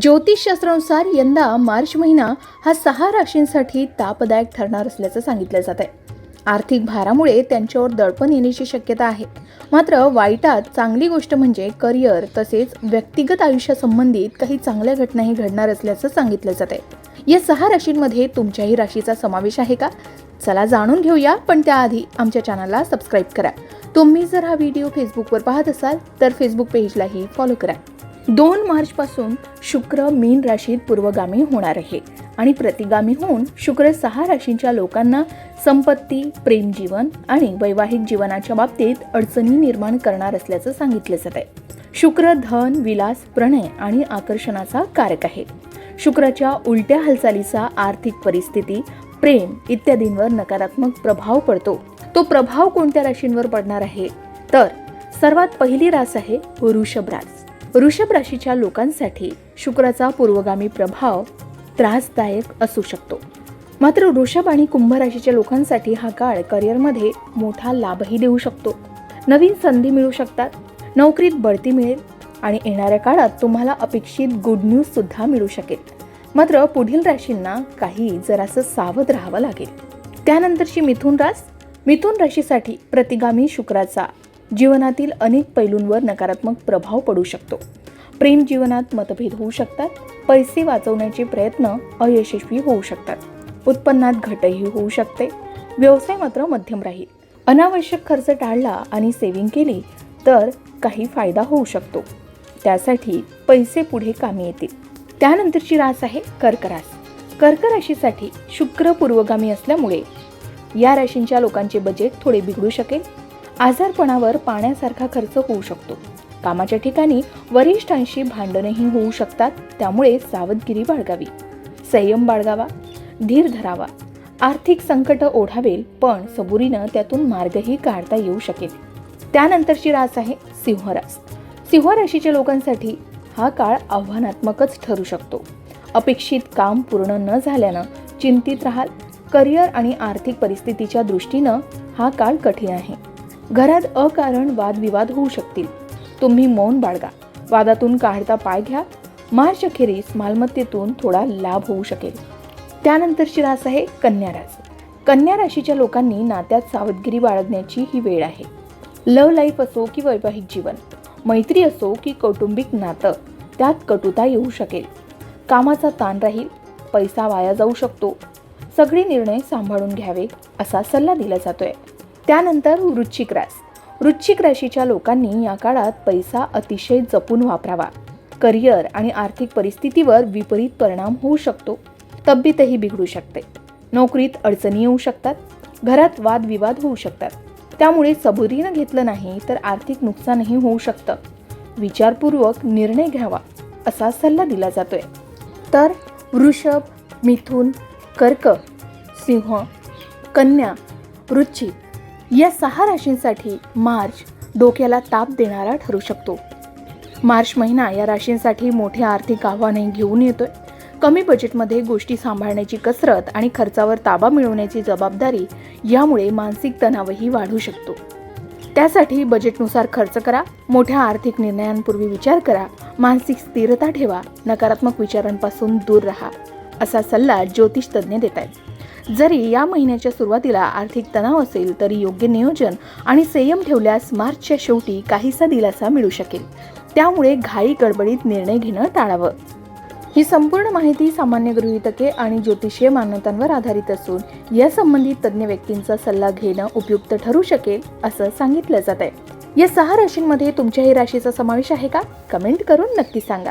ज्योतिषशास्त्रानुसार यंदा मार्च महिना हा सहा राशींसाठी तापदायक ठरणार असल्याचं सांगितलं जात आहे. आर्थिक भारामुळे त्यांच्यावर दडपण येण्याची शक्यता आहे. मात्र वाईटात चांगली गोष्ट म्हणजे करिअर तसेच व्यक्तिगत आयुष्यासंबंधित काही चांगल्या घटनाही घडणार असल्याचं सांगितलं जात आहे. या सहा राशींमध्ये तुमच्याही राशीचा समावेश आहे का? चला जाणून घेऊया पण त्याआधी आमच्या चॅनलला सबस्क्राईब करा. तुम्ही जर हा व्हिडिओ फेसबुकवर पाहत असाल तर फेसबुक पेजलाही फॉलो करा. दोन मार्चपासून शुक्र मीन राशीत पूर्वगामी होणार आहे. आणि प्रतिगामी होऊन शुक्र सहा राशींच्या लोकांना संपत्ती प्रेमजीवन आणि वैवाहिक जीवनाच्या बाबतीत अडचणी निर्माण करणार असल्याचं सांगितलं जात आहे. शुक्र धन विलास प्रणय आणि आकर्षणाचा कारक आहे. शुक्राच्या उलट्या हालचालीचा आर्थिक परिस्थिती प्रेम इत्यादींवर नकारात्मक प्रभाव पडतो. तो प्रभाव कोणत्या राशींवर पडणार आहे? तर सर्वात पहिली रास आहे वृषभ रास. वृषभ राशीच्या लोकांसाठी शुक्राचा पूर्वगामी प्रभाव त्रासदायक असू शकतो. मात्र वृषभ आणि कुंभ राशीच्या लोकांसाठी हा काळ करिअरमध्ये मोठा लाभही देऊ शकतो. नवीन संधी मिळू शकतात नोकरीत बढती मिळेल आणि येणाऱ्या काळात तुम्हाला अपेक्षित गुड न्यूज सुद्धा मिळू शकेल. मात्र पुढील राशींना काही जरासं सावध राहावं लागेल. त्यानंतरची मिथुन रास मिथुन राशीसाठी प्रतिगामी शुक्राचा जीवनातील अनेक पैलूंवर नकारात्मक प्रभाव पडू शकतो. प्रेम जीवनात मतभेद होऊ शकतात. पैसे वाचवण्याचे प्रयत्न अयशस्वी होऊ शकतात. उत्पन्नात घटही होऊ शकते. व्यवसाय मात्र मध्यम राहील. अनावश्यक खर्च टाळला आणि सेव्हिंग केली तर काही फायदा होऊ शकतो. त्यासाठी पैसे पुढे कामी येतील. त्यानंतरची रास आहे कर्क रास कर्क राशीसाठी शुक्र पूर्वगामी असल्यामुळे या राशींच्या लोकांचे बजेट थोडे बिघडू शकेल. आजारपणावर पाण्यासारखा खर्च होऊ शकतो. कामाच्या ठिकाणी वरिष्ठांशी भांडणही होऊ शकतात त्यामुळे सावधगिरी बाळगावी. संयम बाळगावा धीर धरावा. आर्थिक संकट ओढावेल पण सबुरीनं त्यातून मार्गही काढता येऊ शकेल. त्यानंतरची रास आहे सिंहरास. सिंह राशीच्या लोकांसाठी हा काळ आव्हानात्मकच ठरू शकतो. अपेक्षित काम पूर्ण न झाल्यानं चिंतित राहाल. करिअर आणि आर्थिक परिस्थितीच्या दृष्टीनं हा काळ कठीण आहे. घरात अकारण वादविवाद होऊ शकतील. तुम्ही मौन बाळगा. वादातून काढता पाय घ्या. मार्च अखेरीस मालमत्तेतून थोडा लाभ होऊ शकेल. त्यानंतरची रास आहे कन्या रास कन्या राशीच्या लोकांनी नात्यात सावधगिरी बाळगण्याची ही वेळ आहे. लव लाईफ असो की वैवाहिक जीवन मैत्री असो की कौटुंबिक नातं त्यात कटुता येऊ शकेल. कामाचा ताण राहील पैसा वाया जाऊ शकतो. सगळे निर्णय सांभाळून घ्यावे असा सल्ला दिला जातोय. त्यानंतर वृश्चिक रास. वृश्चिक राशीच्या लोकांनी या काळात पैसा अतिशय जपून वापरावा. करिअर आणि आर्थिक परिस्थितीवर विपरीत परिणाम होऊ शकतो. तब्येतही बिघडू शकते. नोकरीत अडचणी येऊ शकतात. घरात वादविवाद होऊ शकतात. त्यामुळे सबुरीनं घेतलं नाही तर आर्थिक नुकसानही होऊ शकतं. विचारपूर्वक निर्णय घ्यावा असा सल्ला दिला जातोय. तर वृषभ मिथुन कर्क सिंह कन्या वृश्चिक या सहा राशींसाठी मार्च डोक्याला ताप देणारा ठरू शकतो. मार्च महिना या राशींसाठी मोठे आर्थिक आव्हाने घेऊन येतोय. कमी बजेटमध्ये गोष्टी सांभाळण्याची कसरत आणि खर्चावर ताबा मिळवण्याची जबाबदारी यामुळे मानसिक तणावही वाढू शकतो. त्यासाठी बजेटनुसार खर्च करा मोठ्या आर्थिक निर्णयांपूर्वी विचार करा मानसिक स्थिरता ठेवा नकारात्मक विचारांपासून दूर राहा असा सल्ला ज्योतिष तज्ज्ञ देत आहेत जरी या महिन्याच्या सुरुवातीला आर्थिक तणाव असेल तरी योग्य नियोजन आणि संयम ठेवल्यास मार्चच्या शेवटी काहीसा दिलासा मिळू शकेल. त्यामुळे घाई गडबडीत निर्णय घेणं टाळावं. ही संपूर्ण माहिती सामान्य गृहीतके आणि ज्योतिषीय मान्यतांवर आधारित असून या संबंधित तज्ज्ञ व्यक्तींचा सल्ला घेणं उपयुक्त ठरू शकेल असं सांगितलं जात आहे या सहा राशींमध्ये तुमच्याही राशीचा समावेश आहे का? कमेंट करून नक्की सांगा.